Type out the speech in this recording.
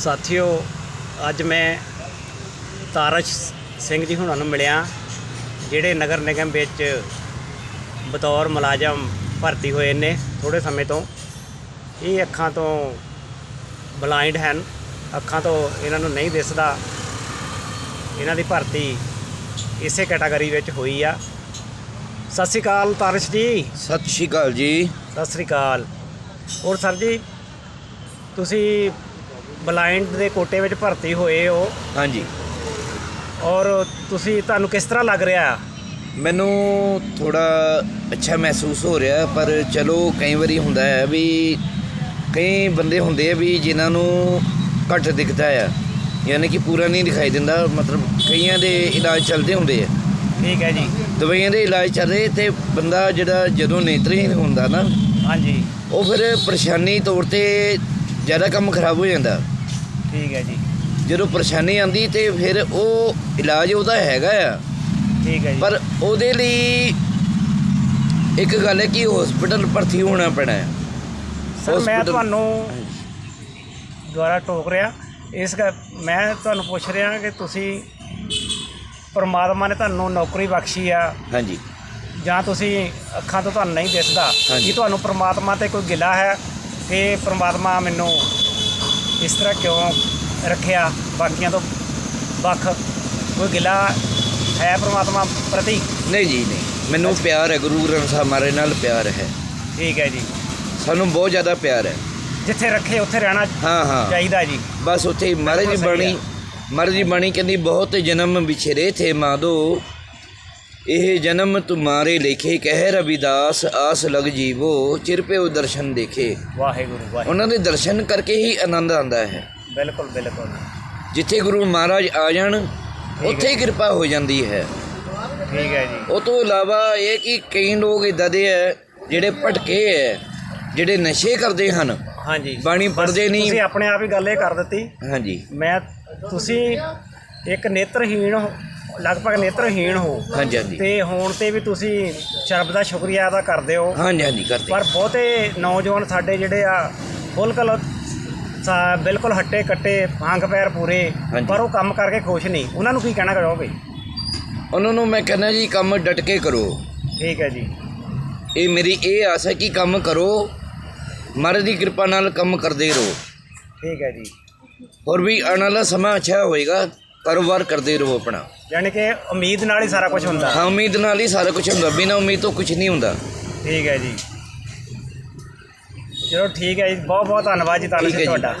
ਸਾਥੀਓ ਅੱਜ ਮੈਂ ਤਾਰਸ਼ ਸਿੰਘ ਜੀ ਹੁਣਾਂ ਨੂੰ ਮਿਲਿਆ ਜਿਹੜੇ ਨਗਰ ਨਿਗਮ ਵਿੱਚ ਬਤੌਰ ਮੁਲਾਜ਼ਮ ਭਰਤੀ ਹੋਏ ਨੇ ਥੋੜੇ ਸਮੇਂ ਤੋਂ। ਇਹ ਅੱਖਾਂ ਤੋਂ ਬਲਾਈਂਡ ਹਨ ਅੱਖਾਂ ਤੋਂ ਇਹਨਾਂ ਨੂੰ ਨਹੀਂ ਦਿਸਦਾ। ਇਹਨਾਂ ਦੀ ਭਰਤੀ ਇਸੇ ਕੈਟਾਗਰੀ ਵਿੱਚ ਹੋਈ ਆ। ਸਤਿ ਸ਼੍ਰੀ ਅਕਾਲ ਤਾਰਸ਼ ਜੀ। ਸਤਿ ਸ਼੍ਰੀ ਅਕਾਲ ਜੀ। ਸਤਿ ਸ੍ਰੀ ਅਕਾਲ। ਹੋਰ ਸਰ ਜੀ ਤੁਸੀਂ ਬਲਾਈਂਡ ਦੇ ਕੋਟੇ ਵਿੱਚ ਭਰਤੀ ਹੋਏ ਹੋ। ਹਾਂਜੀ। ਔਰ ਤੁਸੀਂ ਤੁਹਾਨੂੰ ਕਿਸ ਤਰ੍ਹਾਂ ਲੱਗ ਰਿਹਾ? ਮੈਨੂੰ ਥੋੜਾ ਅੱਛਾ ਮਹਿਸੂਸ ਹੋ ਰਿਹਾ ਪਰ ਚਲੋ ਕਈ ਵਾਰੀ ਹੁੰਦਾ ਹੈ ਵੀ ਕਈ ਬੰਦੇ ਹੁੰਦੇ ਆ ਵੀ ਜਿਨ੍ਹਾਂ ਨੂੰ ਘੱਟ ਦਿਖਦਾ ਆ। ਯਾਨੀ ਕਿ ਪੂਰਾ ਨਹੀਂ ਦਿਖਾਈ ਦਿੰਦਾ ਮਤਲਬ ਕਈਆਂ ਦੇ ਇਲਾਜ ਚੱਲਦੇ ਹੁੰਦੇ ਆ। ਠੀਕ ਹੈ ਜੀ। ਦਵਾਈਆਂ ਦੇ ਇਲਾਜ ਚੱਲ ਰਹੇ ਤੇ ਬੰਦਾ ਜਿਹੜਾ ਜਦੋਂ ਨੇਤਰਹੀਨ ਹੁੰਦਾ ਨਾ ਹਾਂਜੀ। ਉਹ ਫਿਰ ਪਰੇਸ਼ਾਨੀ ਤੌਰ ਤੇ ਜ਼ਿਆਦਾ ਕੰਮ ਖਰਾਬ ਹੋ ਜਾਂਦਾ। ਠੀਕ ਹੈ ਜੀ। ਜਦੋਂ ਪਰੇਸ਼ਾਨੀ ਆਂਦੀ ਤੇ ਫਿਰ ਉਹ ਇਲਾਜ ਉਹਦਾ ਹੈਗਾ ਆ। ਠੀਕ ਹੈ ਜੀ। ਪਰ ਉਹਦੇ ਲਈ ਇੱਕ ਗੱਲ ਹੈ ਕਿ ਹਸਪੀਟਲ ਭਰਤੀ ਹੋਣਾ ਪੈਣਾ ਹੈ। ਸਰ ਮੈਂ ਤੁਹਾਨੂੰ ਦੁਆਰਾ ਟੋਕ ਰਿਹਾ। ਇਸ ਕਰ ਮੈਂ ਤੁਹਾਨੂੰ ਪੁੱਛ ਰਿਹਾ ਕਿ ਤੁਸੀਂ ਪਰਮਾਤਮਾ ਨੇ ਤੁਹਾਨੂੰ ਨੌਕਰੀ ਬਖਸ਼ੀ ਆ। ਹਾਂਜੀ। ਜਾਂ ਤੁਸੀਂ ਅੱਖਾਂ ਤੋਂ ਤੁਹਾਨੂੰ ਨਹੀਂ ਦਿਸਦਾ। ਕੀ ਤੁਹਾਨੂੰ ਪ੍ਰਮਾਤਮਾ ਤੇ ਕੋਈ ਗਿਲਾ ਹੈ? ਕਿ ਪ੍ਰਮਾਤਮਾ ਮੈਨੂੰ ਇਸ ਤਰ੍ਹਾਂ ਕਿਉਂ ਰੱਖਿਆ? ਬਾਕੀਆਂ ਤੋਂ ਵੱਖ ਕੋਈ ਗਿਲਾ ਹੈ ਪ੍ਰਮਾਤਮਾ ਪ੍ਰਤੀ? ਨਹੀਂ ਜੀ ਨਹੀਂ। ਮੈਨੂੰ ਪਿਆਰ ਹੈ ਗੁਰੂ ਗ੍ਰੰਥ ਸਾਹਿਬ ਮਹਾਰਾਜ ਨਾਲ ਪਿਆਰ ਹੈ। ਠੀਕ ਹੈ ਜੀ। ਸਾਨੂੰ ਬਹੁਤ ਜ਼ਿਆਦਾ ਪਿਆਰ ਹੈ। ਜਿੱਥੇ ਰੱਖੇ ਉੱਥੇ ਰਹਿਣਾ ਹਾਂ ਹਾਂ। ਚਾਹੀਦਾ ਜੀ। ਬਸ ਉੱਥੇ ਮਹਾਰਾਜ ਦੀ ਬਾਣੀ ਮਹਾਰਾਜ ਦੀ ਬਾਣੀ ਕਹਿੰਦੀ ਬਹੁਤ ਜਨਮ ਵਿਛਰੇ ਥੇ ਮਾਦੋ ਇਹ ਜਨਮ ਤੁਮਾਰੇ ਲਿਖੇ ਕਹਿ ਰਵਿਦਾਸ ਆਸ ਲਗ ਜੀਵੋ ਚਿਰ ਪਿਓ ਦਰਸ਼ਨ ਦੇਖੇ। ਵਾਹਿਗੁਰੂ ਵਾਹਿਗੁਰੂ। ਉਹਨਾਂ ਦੇ ਦਰਸ਼ਨ ਕਰਕੇ ਹੀ ਆਨੰਦ ਆਉਂਦਾ ਹੈ। ਬਿਲਕੁਲ ਬਿਲਕੁਲ। ਜਿੱਥੇ ਗੁਰੂ ਮਹਾਰਾਜ ਆ ਜਾਣ ਉੱਥੇ ਹੀ ਕਿਰਪਾ ਹੋ ਜਾਂਦੀ ਹੈ। ਠੀਕ ਹੈ ਜੀ। ਉਹ ਤੋਂ ਇਲਾਵਾ ਇਹ ਕਿ ਕਈ ਲੋਕ ਇਦਾਂ ਦੇ ਹੈ ਜਿਹੜੇ ਭਟਕੇ ਹੈ ਜਿਹੜੇ ਨਸ਼ੇ ਕਰਦੇ ਹਨ। ਹਾਂਜੀ। ਬਾਣੀ ਬਸ ਪੜ੍ਹਦੇ ਨਹੀਂ। ਤੁਸੀਂ ਆਪਣੇ ਆਪ ਹੀ ਗੱਲ ਇਹ ਕਰ ਦਿੱਤੀ। ਹਾਂਜੀ। ਮੈਂ ਤੁਸੀਂ ਇੱਕ ਨੇਤਰਹੀਣ ਲਗਭਗ ਨੇਤਰਹੀਣ ਹੋ। ਹਾਂਜੀ ਹਾਂਜੀ। ਤੇ ਹੁਣ ਤੇ ਵੀ ਤੁਸੀਂ ਸ਼ਰਬ ਦਾ ਸ਼ੁਕਰੀਆ ਅਦਾ ਕਰਦੇ ਹੋ। ਹਾਂਜੀ ਹਾਂਜੀ ਕਰਦੇ ਪਰ ਬਹੁਤੇ ਨੌਜਵਾਨ ਸਾਡੇ ਜਿਹੜੇ ਆ ਫੁੱਲ ਸਾ ਬਿਲਕੁਲ ਹੱਟੇ ਕੱਟੇ ਹੰਗ ਪੈਰ ਪੂਰੇ ਹਾਂਜੀ। ਪਰ ਉਹ ਕੰਮ ਕਰਕੇ ਖੁਸ਼ ਨਹੀਂ। ਉਹਨਾਂ ਨੂੰ ਕੀ ਕਹਿਣਾ ਚਾਹੋਗੇ ਉਹਨਾਂ ਨੂੰ ਮੈਂ ਕਹਿੰਦਾ ਜੀ ਕੰਮ ਡਟ ਕੇ ਕਰੋ। ਠੀਕ ਹੈ ਜੀ। ਇਹ ਮੇਰੀ ਇਹ ਆਸ ਹੈ ਕਿ ਕੰਮ ਕਰੋ। ਮਹਾਰਾਜ ਦੀ ਕਿਰਪਾ ਨਾਲ ਕੰਮ ਕਰਦੇ ਰਹੋ। ਠੀਕ ਹੈ ਜੀ। ਹੋਰ ਵੀ ਆਉਣ ਵਾਲਾ ਸਮਾਂ ਅੱਛਾ ਹੋਏਗਾ। ਕਾਰੋਬਾਰ ਕਰਦੇ ਰਹੋ ਆਪਣਾ। ਯਾਨੀ ਕਿ ਉਮੀਦ ਨਾਲ ਹੀ ਸਾਰਾ ਕੁਝ ਹੁੰਦਾ। ਹਾਂ ਉਮੀਦ ਨਾਲ ਹੀ ਸਾਰਾ ਕੁਝ ਹੁੰਦਾ। ਬਿਨਾਂ ਉਮੀਦ ਤੋਂ ਕੁਝ ਨਹੀਂ ਹੁੰਦਾ। ਠੀਕ ਹੈ ਜੀ। ਚਲੋ ਠੀਕ ਹੈ ਜੀ। ਬਹੁਤ ਬਹੁਤ ਧੰਨਵਾਦ ਜੀ। ਤੁਹਾਡਾ